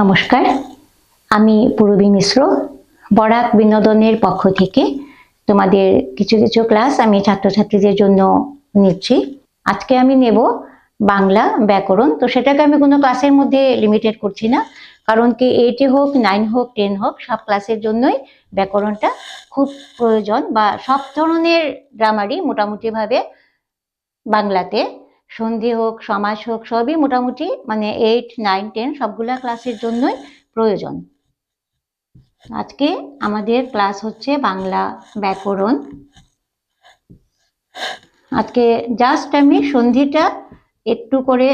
নমস্কার। আমি পূরবী মিশ্র, বরাক বিনোদনের পক্ষ থেকে তোমাদের কিছু কিছু ক্লাস আমি ছাত্রছাত্রীদের জন্য নিচ্ছি। আজকে আমি নেব বাংলা ব্যাকরণ। তো সেটাকে আমি কোনো ক্লাসের মধ্যে লিমিটেড করছি না, কারণ কি এইটে হোক নাইন হোক টেন হোক, সব ক্লাসের জন্যই ব্যাকরণটা খুব প্রয়োজন বা সব ধরনের গ্রামারই মোটামুটিভাবে বাংলাতে সন্ধি হোক সমাজ হোক, সবই মোটামুটি মানে এইট নাইন টেন সবগুলা ক্লাসের জন্যই প্রয়োজন। আজকে আমাদের ক্লাস হচ্ছে বাংলা ব্যাকরণ। আজকে জাস্ট আমি সন্ধিটা একটু করে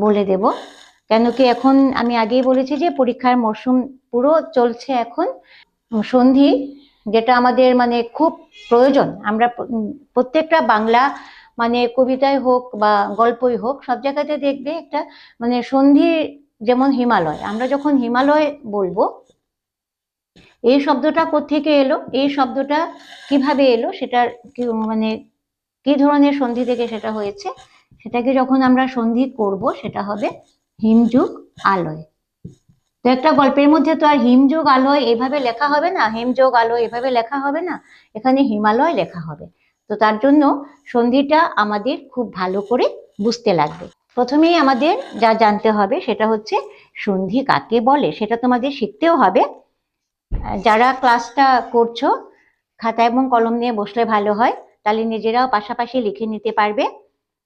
বলে দেব। কেন কি এখন আমি আগেই বলেছি যে পরীক্ষার মরশুম পুরো চলছে এখন। সন্ধি যেটা আমাদের মানে খুব প্রয়োজন। আমরা প্রত্যেকটা বাংলা মানে কবিতায় হোক বা গল্পই হোক, সব জায়গাতে দেখবে একটা মানে সন্ধি যেমন হিমালয়। আমরা যখন হিমালয় বলব, এই শব্দটা কোত্থেকে এলো? এই শব্দটা কীভাবে এলো? সেটার মানে কি ধরনের সন্ধি থেকে সেটা হয়েছে? সেটাকে যখন আমরা সন্ধি করব, সেটা হবে হিমযুগ আলয়। তো একটা গল্পের মধ্যে তো আর হিমযুগ আলয় এভাবে লেখা হবে না, হিমযোগ আলয় এভাবে লেখা হবে না, এখানে হিমালয় লেখা হবে। তো তার জন্য সন্ধিটা আমাদের খুব ভালো করে বুঝতে লাগবে। প্রথমেই আমাদের যা জানতে হবে সেটা হচ্ছে সন্ধি কাকে বলে? সেটা তোমাদের শিখতেও হবে। যারা ক্লাসটা করছ, খাতা এবং কলম নিয়ে বসলে ভালো হয়, তাহলে নিজেরাও পাশাপাশি লিখে নিতে পারবে।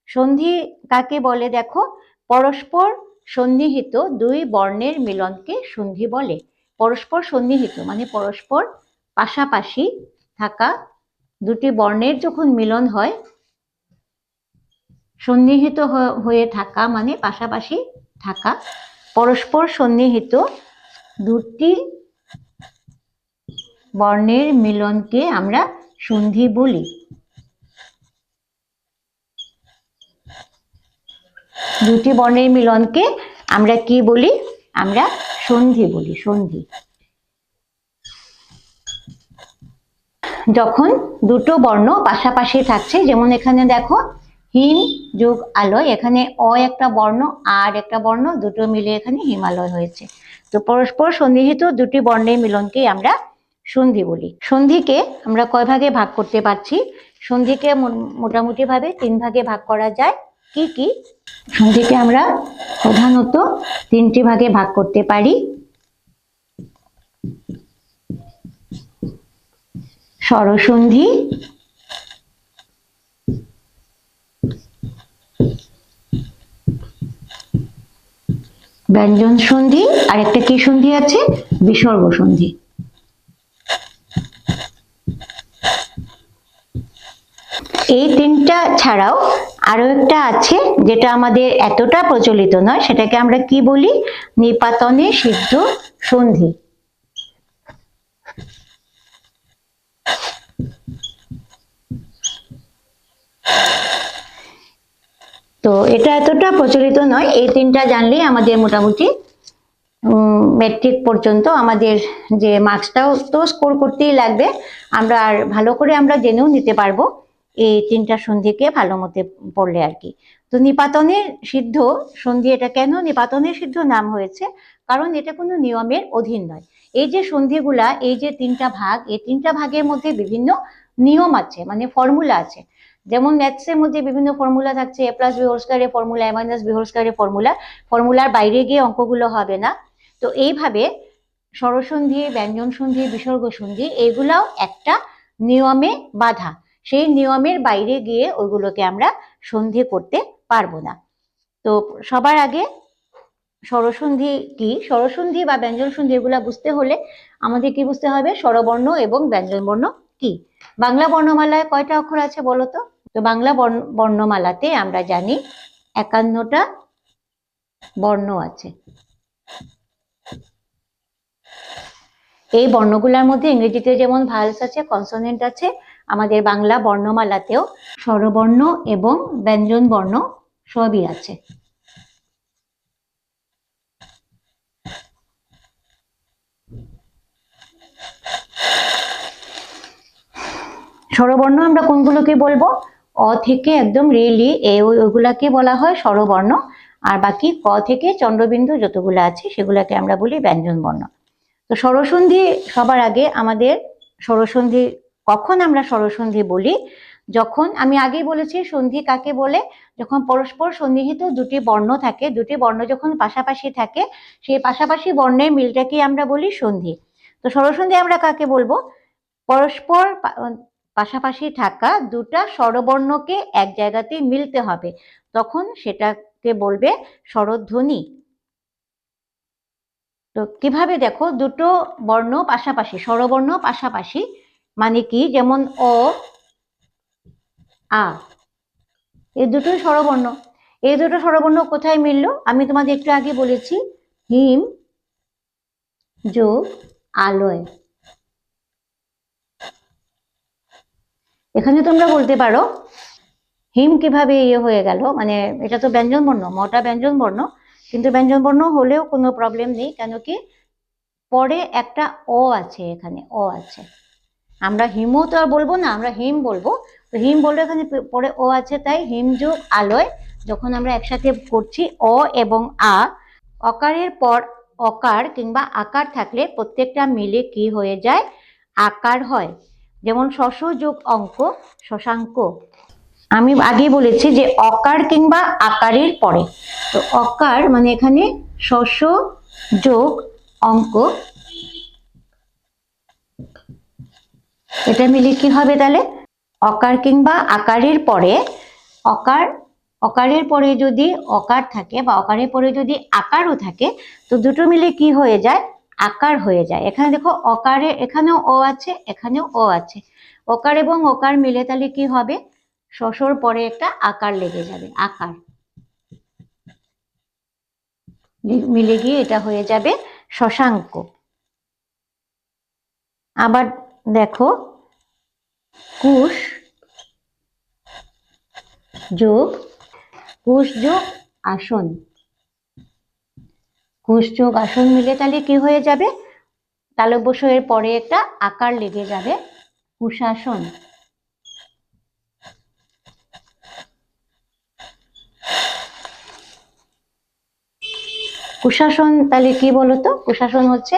সন্ধি কাকে বলে দেখো? পরস্পর সন্নিহিত দুই বর্ণের মিলনকে সন্ধি বলে। পরস্পর সন্নিহিত মানে পরস্পর পাশাপাশি থাকা দুটি বর্ণের যখন মিলন হয়, সন্নিহিত হয়ে থাকা মানে পাশাপাশি থাকা, পরস্পর সন্নিহিত দুটি বর্ণের মিলনকে আমরা সন্ধি বলি। দুটি বর্ণের মিলনকে আমরা কি বলি? আমরা সন্ধি বলি, সন্ধি। যখন দুটো বর্ণ পাশাপাশি থাকছে, যেমন এখানে দেখো হিম যুগ আলয়, এখানে অ একটা বর্ণ, আর একটা বর্ণ, দুটো মিলে এখানে হিমালয় হয়েছে। তো পরস্পর সন্নিহিত দুটি বর্ণের মিলনকে আমরা সন্ধি বলি। সন্ধিকে আমরা কয় ভাগে ভাগ করতে পারছি? সন্ধিকে মোটামুটি ভাবে তিন ভাগে ভাগ করা যায়। কি কি? সন্ধিকে আমরা প্রধানত তিনটি ভাগে ভাগ করতে পারি। স্বরসন্ধি। ব্যঞ্জন সন্ধি আর একটা কি সন্ধি আছে? বিসর্গ সন্ধি এই তিনটা ছাড়াও আরও একটা আছে যেটা আমাদের এতটা প্রচলিত নয়, সেটাকে আমরা কি বলি? নিপাতনে সিদ্ধ সন্ধি। তো এটা এতটা প্রচলিত নয়। এই তিনটা জানলেই আমাদের মোটামুটি মেট্রিক পর্যন্ত আমাদের যে মার্কসটাও তো স্কোর করতেই লাগবে। আমরা আর ভালো করে আমরা জেনেও নিতে পারব এই তিনটা সন্ধিকে ভালো মতে পড়লে আর কি। তো নিপাতনের সিদ্ধ, সন্ধি এটা কেন নিপাতনের সিদ্ধ নাম হয়েছে? কারণ এটা কোনো নিয়মের অধীন নয়। এই যে সন্ধিগুলা, এই যে তিনটা ভাগ, এই তিনটা ভাগের মধ্যে বিভিন্ন নিয়ম আছে মানে ফর্মুলা আছে। যেমন ম্যাথসের মধ্যে বিভিন্ন ফর্মুলা থাকছে A plus B formula A minus B formula ফর্মুলার বাইরে গিয়ে অঙ্কগুলো হবে না। তো এইভাবে স্বরসন্ধি ব্যঞ্জন সন্ধি বিসর্গ সন্ধি এগুলাও একটা নিয়মে বাধা। সেই নিয়মের বাইরে গিয়ে ওইগুলোকে আমরা সন্ধি করতে পারব না। তো সবার আগে স্বরসন্ধি কি? স্বরসন্ধি বা ব্যঞ্জন সন্ধি এগুলা বুঝতে হলে আমাদের কি বুঝতে হবে? স্বরবর্ণ এবং ব্যঞ্জন বর্ণ কি? বাংলা বর্ণমালায় কয়টা অক্ষর আছে বলো তো? তো বাংলা বর্ণ- বর্ণমালাতে আমরা জানি একান্নটা বর্ণ আছে। এই বর্ণগুলোর মধ্যে ইংরেজিতে যেমন ভালস আছে, কনসোনেন্ট আছে, আমাদের বাংলা বর্ণমালাতেও স্বরবর্ণ এবং ব্যঞ্জন বর্ণ সবই আছে। স্বরবর্ণ আমরা কোনগুলোকে বলব? অ থেকে একদম রেলি এ ওইগুলাকে বলা হয় স্বরবর্ণ। আর বাকি ক থেকে চন্দ্রবিন্দু যতগুলো আছে সেগুলোকে আমরা বলি ব্যঞ্জন বর্ণ তো স্বরসন্ধি সবার আগে আমাদের স্বরসন্ধি, কখন আমরা স্বরসন্ধি বলি? যখন, আমি আগেই বলেছি সন্ধি কাকে বলে? যখন পরস্পর সন্নিহিত দুটি বর্ণ থাকে, দুটি বর্ণ যখন পাশাপাশি থাকে, সেই পাশাপাশি বর্ণের মিলটাকে আমরা বলি সন্ধি। তো স্বরসন্ধি আমরা কাকে বলব? পরস্পর পাশাপাশি থাকা দুটা স্বরবর্ণকে এক জায়গাতে মিলতে হবে। তখন সেটাকে বলবে স্বরধ্বনি। তো কীভাবে দেখো, দুটো বর্ণ পাশাপাশি, স্বরবর্ণ পাশাপাশি মানে কি? যেমন অ, আ। এই দুটোই স্বরবর্ণ, এই দুটো স্বরবর্ণ কোথায় মিললো? আমি তোমাদের একটু আগে বলেছি, হিম, যোগ, আলয়। এখানে তোমরা বলতে পারো, হিম কীভাবে ইয়ে হয়ে গেল মানে এটা তো ব্যঞ্জন বর্ণ, মটা ব্যঞ্জন বর্ণ, কিন্তু ব্যঞ্জন বর্ণ হলেও কোনো প্রবলেম নেই, কেন কি পরে একটা অ আছে এখানে, অ আছে। আমরা হিমও তো আর বলব না, আমরা হিম বলব। তো হিম বললে এখানে পরে ও আছে, তাই হিম যোগ আলয়, যখন আমরা একসাথে করছি অ এবং আ, অকারের পর অকার কিংবা আকার থাকলে প্রত্যেকটা মিলে কি হয়ে যায়? আকার হয়। যেমন শশ যোগ অঙ্ক, শশাঙ্ক। আমি আগে বলেছি যে অকার কিংবা আকারের পরে। তো অকার মানে এখানে শশ যোগ অঙ্ক। এটা মিলে কি হবে তাহলে? অকার কিংবা আকারের পরে, অকার, অকারের পরে যদি অকার থাকে বা অকারের পরে যদি আকারও থাকে, তো দুটো মিলে কি হয়ে যায়? আকার হয়ে যায়। এখানে দেখো অকারে, এখানেও ও আছে, এখানেও ও আছে। অকার এবং অকার মিলে তাহলে কি হবে? শশর পরে একটা আকার লেগে যাবে, আকার। মিলে গিয়ে এটা হয়ে যাবে শশাঙ্ক। আবার দেখো, কুশ যোগ কুশ যোগ আসন। যোগ আসন মিলে তাহলে কি হয়ে যাবে? তালব্য এর পরে একটা আকার লেগে যাবে কুশাসন কুশাসন তাহলে কি বলতো? কুশাসন হচ্ছে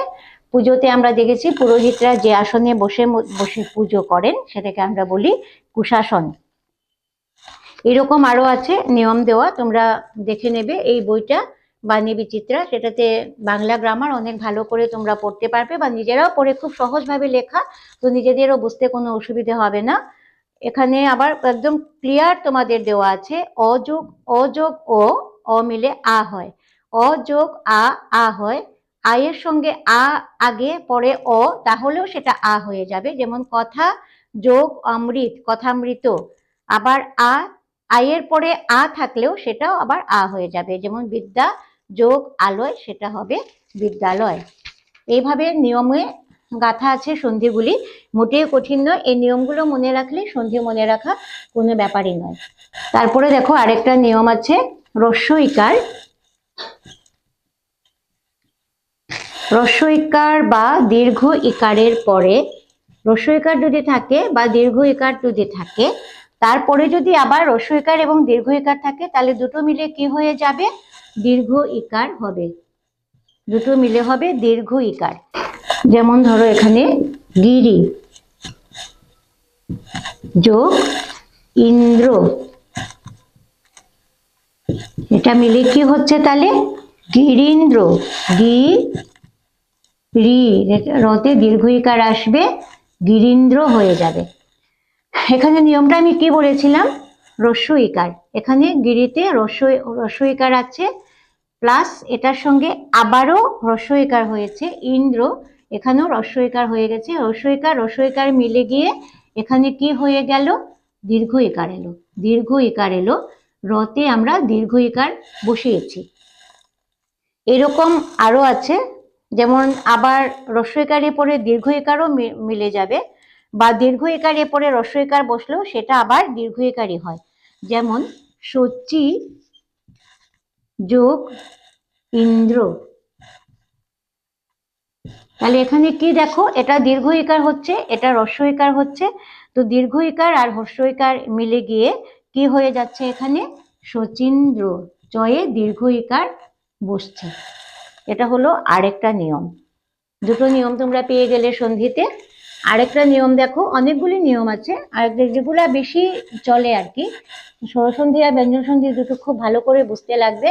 পুজোতে আমরা দেখেছি পুরোহিতরা যে আসনে বসে বসে পুজো করেন, সেটাকে আমরা বলি কুশাসন এরকম আরও আছে, নিয়ম দেওয়া, তোমরা দেখে নেবে। এই বইটা বাণী বিচিত্রা, সেটাতে বাংলা গ্রামার অনেক ভালো করে তোমরা পড়তে পারবে বা নিজেরাও পড়ে খুব সহজভাবে লেখা, তো নিজেদেরও বুঝতে কোনো অসুবিধে হবে না। এখানে আবার একদম ক্লিয়ার তোমাদের দেওয়া আছে অযোগ অযোগ ও, অ মিলে আ হয়। অযোগ আ আ হয়। আয়ের সঙ্গে আ আগে পরে অ, তাহলেও সেটা আ হয়ে যাবে। যেমন কথা, যোগ, অমৃত, কথামৃত। আবার আ, আয়ের পরে আ থাকলেও সেটাও আবার আ হয়ে যাবে। যেমন বিদ্যা যোগ আলয় সেটা হবে বিদ্যালয়। এইভাবে নিয়মে গাথা আছে সন্ধিগুলি। মোটেই কঠিন নয়। এই নিয়মগুলো মনে রাখলে সন্ধি মনে রাখা কোনো ব্যাপারই নয়। তারপরে দেখো আরেকটা নিয়ম আছে রস্য ইকার রস্য ইকার বা দীর্ঘ ইকারের পরে রস্য ইকার যদি থাকে বা দীর্ঘ ইকার যদি থাকে, তারপরে যদি আবার রস্য ইকার এবং দীর্ঘ ইকার থাকে, তাহলে দুটো মিলে কি হয়ে যাবে? দীর্ঘ ইকার হবে। দুটো মিলে হবে দীর্ঘ ইকার। যেমন ধরো এখানে গিরি যোগ ইন্দ্র। এটা মিলে কি হচ্ছে তাহলে? গিরিন্দ্র। গি রি। রতে দীর্ঘ ইকার আসবে, গিরিন্দ্র হয়ে যাবে। এখানে নিয়মটা আমি কি বলেছিলাম? রস্য ইকার। এখানে গিরিতে রস্য রস্য ইকার আছে প্লাস এটার সঙ্গে আবারও রস্য ইকার হয়েছে, ইন্দ্র। এখানেও রস্বইকার হয়ে গেছে। রস্য ইকার রস্য মিলে গিয়ে এখানে কি হয়ে গেল? দীর্ঘ ইকার এলো। দীর্ঘ ইকার এলো। রতে আমরা দীর্ঘ ইকার বসিয়েছি। এরকম আরও আছে। যেমন আবার রস্য ইকারের পরে দীর্ঘ ইকারও মিলে যাবে বা দীর্ঘ ইকারের পরে রস্বইকার বসলেও সেটা আবার দীর্ঘ ইকারই হয়। যেমন সচি যোগ ইন্দ্র। তাহলে এখানে কি দেখো, এটা দীর্ঘ ইকার হচ্ছে, এটা হ্রস্ব ইকার হচ্ছে। তো দীর্ঘ ইকার আর হ্রস্ব ইকার মিলে গিয়ে কি হয়ে যাচ্ছে এখানে? শচীন্দ্র চয়ে দীর্ঘ ইকার বসছে। এটা হলো আরেকটা নিয়ম। দুটো নিয়ম তোমরা পেয়ে গেলে সন্ধিতে। আরেকটা নিয়ম দেখো, অনেকগুলি নিয়ম আছে। আর যেগুলো বেশি চলে আর কি। স্বরসন্ধি আর ব্যঞ্জন সন্ধি দুটো খুব ভালো করে বুঝতে লাগবে।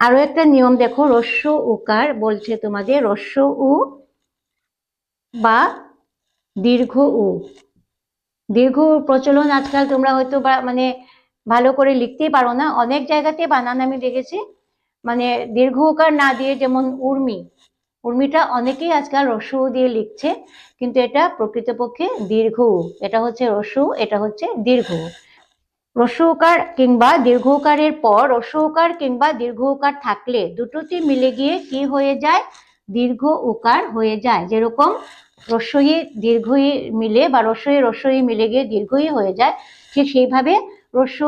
আরও একটা নিয়ম দেখো, রস্য উকার বলছে তোমাদের, রস্য উ বা দীর্ঘ উ। দীর্ঘ প্রচলন আজকাল তোমরা হয়তো বা মানে ভালো করে লিখতেই পারো না। অনেক জায়গাতে বানান আমি দেখেছি। মানে দীর্ঘ উকার না দিয়ে যেমন উর্মি উর্মিটা অনেকেই আজকাল রসু দিয়ে লিখছে, কিন্তু এটা প্রকৃতপক্ষে দীর্ঘ, এটা হচ্ছে রসু এটা হচ্ছে দীর্ঘ। উকার কিংবা দীর্ঘ উকারের পর রস্য উকার কিংবা দীর্ঘ উকার থাকলে দুটোতে মিলে গিয়ে কি হয়ে যায়? দীর্ঘ উকার হয়ে যায়। যেরকম রস্যই দীর্ঘই মিলে বা রস্যই রস্যই মিলে গিয়ে দীর্ঘই হয়ে যায়, ঠিক সেইভাবে রস্য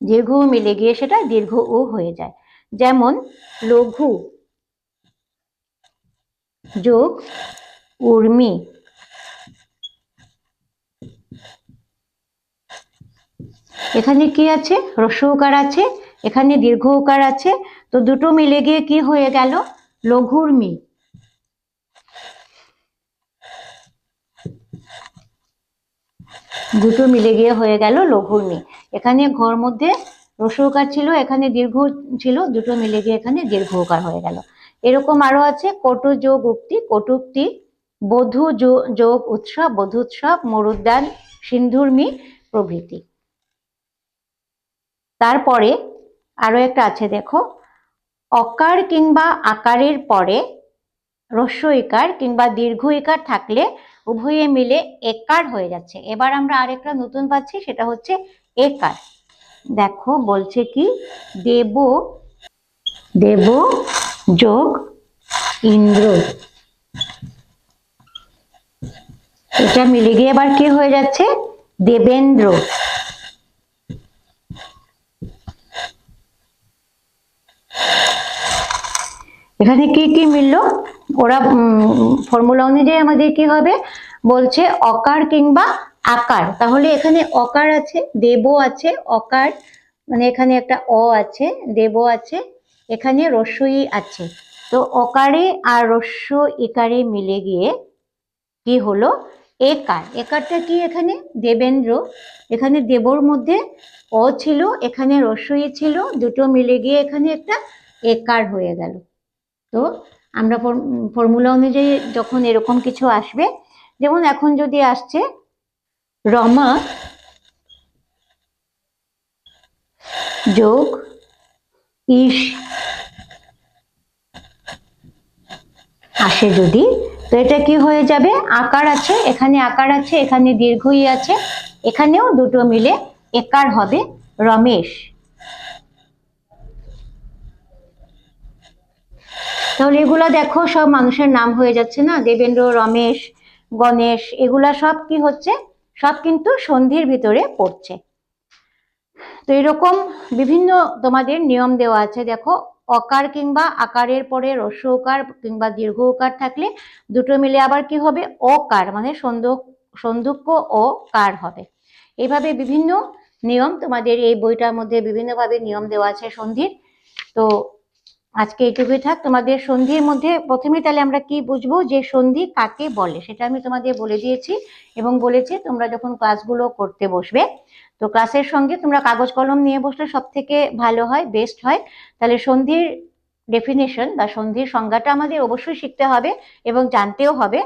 দীর্ঘ মিলে গিয়ে সেটা দীর্ঘ উ হয়ে যায়। যেমন লঘু যোগ উর্মি। এখানে কি আছে? হ্রস্ব উকার আছে, এখানে দীর্ঘ উকার আছে। তো দুটো মিলে গিয়ে কি হয়ে গেল? লঘুর্মি দুটো মিলে গিয়ে হয়ে গেল লঘুর্মি এখানে ঘর মধ্যে হ্রস্ব উকার ছিল, এখানে দীর্ঘ ছিল, দুটো মিলে গিয়ে এখানে দীর্ঘ উকার হয়ে গেল। এরকম আরও আছে, কটু যোগ উক্তি কটুক্তি বধূ যোগ উৎসব, বধু বধূৎসব মরুদ্যান, সিন্ধুর্মি প্রভৃতি। তারপরে আরও একটা আছে, দেখো, অকার কিংবা আকারের পরে হ্রস্ব ইকার কিংবা দীর্ঘ ইকার থাকলে উভয়ে মিলে একার হয়ে যাচ্ছে। এবার আমরা আরেকটা নতুন পাচ্ছি, সেটা হচ্ছে একার। দেখো, বলছে কি? দেব দেব যোগ ইন্দ্র। এটা মিলে গিয়ে এবার কি হয়ে যাচ্ছে? দেবেন্দ্র। এখানে কি কি মিললো? ওরা ফর্মুলা অনুযায়ী আমাদের কি হবে? বলছে অকার কিংবা আকার। তাহলে এখানে অকার আছে দেব আছে, অকার মানে এখানে একটা অ আছে দেব আছে এখানে রস্যই আছে। তো অকারে আর রস্য ইকারে মিলে গিয়ে কি হলো? একার। একারটা কি এখানে? দেবেন্দ্র। এখানে দেবর মধ্যে অ ছিল, এখানে রস্যই ছিল, দুটো মিলে গিয়ে এখানে একটা একার হয়ে গেল। তো আমরা ফর্মুলা অনুযায়ী যখন এরকম কিছু আসবে, যেমন এখন যদি আসছে, রমা যোগ ইস। আসে যদি। তো এটা কি হয়ে যাবে? আকার আছে, এখানে আকার আছে, এখানে দীর্ঘই আছে, এখানেও দুটো মিলে একার হবে রমেশ। তাহলে এগুলো দেখো, সব মানুষের নাম হয়ে যাচ্ছে না? দেবেন্দ্র, রমেশ, গণেশ, এগুলা সব কি হচ্ছে? সব কিন্তু সন্ধির ভিতরে পড়ছে। তো এরকম বিভিন্ন তোমাদের নিয়ম দেওয়া আছে। দেখো, অকার কিংবা আকারের পরে রস্য উকার কিংবা দীর্ঘ উকার থাকলে দুটো মিলে আবার কি হবে? অকার মানে সন্দুক ও কার হবে। এভাবে বিভিন্ন নিয়ম তোমাদের এই বইটার মধ্যে বিভিন্নভাবে নিয়ম দেওয়া আছে সন্ধির। তো আজকে এইটুকুই থাক। তোমাদের সন্ধির মধ্যে প্রথমে তাহলে আমরা কি বুঝব? যে সন্ধি কাকে বলে? সেটা আমি তোমাদের বলে দিয়েছি এবং বলেছি তোমরা যখন ক্লাসগুলো করতে বসবে, তো ক্লাসের সঙ্গে তোমরা কাগজ কলম নিয়ে বসলে সব থেকে ভালো হয় বেস্ট হয়। তাহলে সন্ধির ডেফিনেশন বা সন্ধির সংজ্ঞাটা আমাদের অবশ্যই শিখতে হবে এবং জানতেও হবে।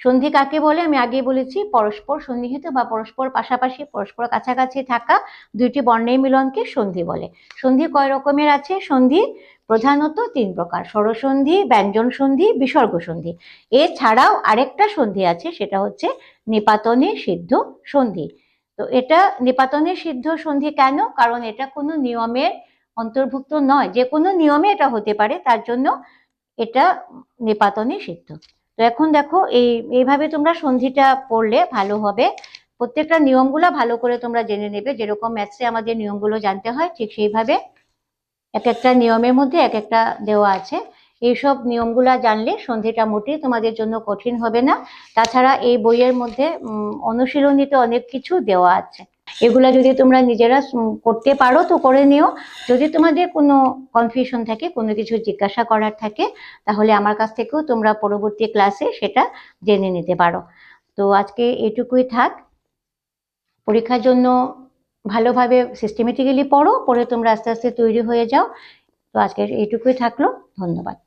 সন্ধি কাকে বলে? আমি আগে বলেছি, পরস্পর সন্নিহিত বা পরস্পর পাশাপাশি, পরস্পর কাছাকাছি থাকা দুইটি বর্ণের মিলনকে সন্ধি বলে। সন্ধি কয় রকমের আছে? সন্ধি প্রধানত তিন প্রকার, স্বরসন্ধি, ব্যঞ্জন সন্ধি, বিসর্গ সন্ধি। এছাড়াও আরেকটা সন্ধি আছে, সেটা হচ্ছে নিপাতনে সিদ্ধ সন্ধি। তো এটা নিপাতনে সিদ্ধ সন্ধি কেন? কারণ এটা কোনো নিয়মের অন্তর্ভুক্ত নয়। যে কোনো নিয়মে এটা হতে পারে, তার জন্য এটা নিপাতনে সিদ্ধ। তো এখন দেখো, এই, এইভাবে তোমরা সন্ধিটা পড়লে ভালো হবে। প্রত্যেকটা নিয়মগুলো ভালো করে তোমরা জেনে নেবে। যেরকম ম্যাথসে আমাদের নিয়মগুলো জানতে হয়, ঠিক সেইভাবে এক একটা নিয়মের মধ্যে এক একটা দেওয়া আছে। এইসব নিয়মগুলা জানলে সন্ধিটা মোটেই তোমাদের জন্য কঠিন হবে না। তাছাড়া এই বইয়ের মধ্যে অনুশীলনীতে অনেক কিছু দেওয়া আছে। এগুলা যদি তোমরা নিজেরা করতে পারো, তো করে নিও। যদি তোমাদের কোনো কনফিউশন থাকে, কোনো কিছু জিজ্ঞাসা করার থাকে, তাহলে আমার কাছ থেকেও তোমরা পরবর্তী ক্লাসে সেটা জেনে নিতে পারো। তো আজকে এটুকুই থাক। পরীক্ষার জন্য ভালোভাবে সিস্টেমেটিক্যালি পড়ো, পড়ে তোমরা আস্তে আস্তে তৈরি হয়ে যাও। তো আজকে এইটুকুই থাকল। ধন্যবাদ।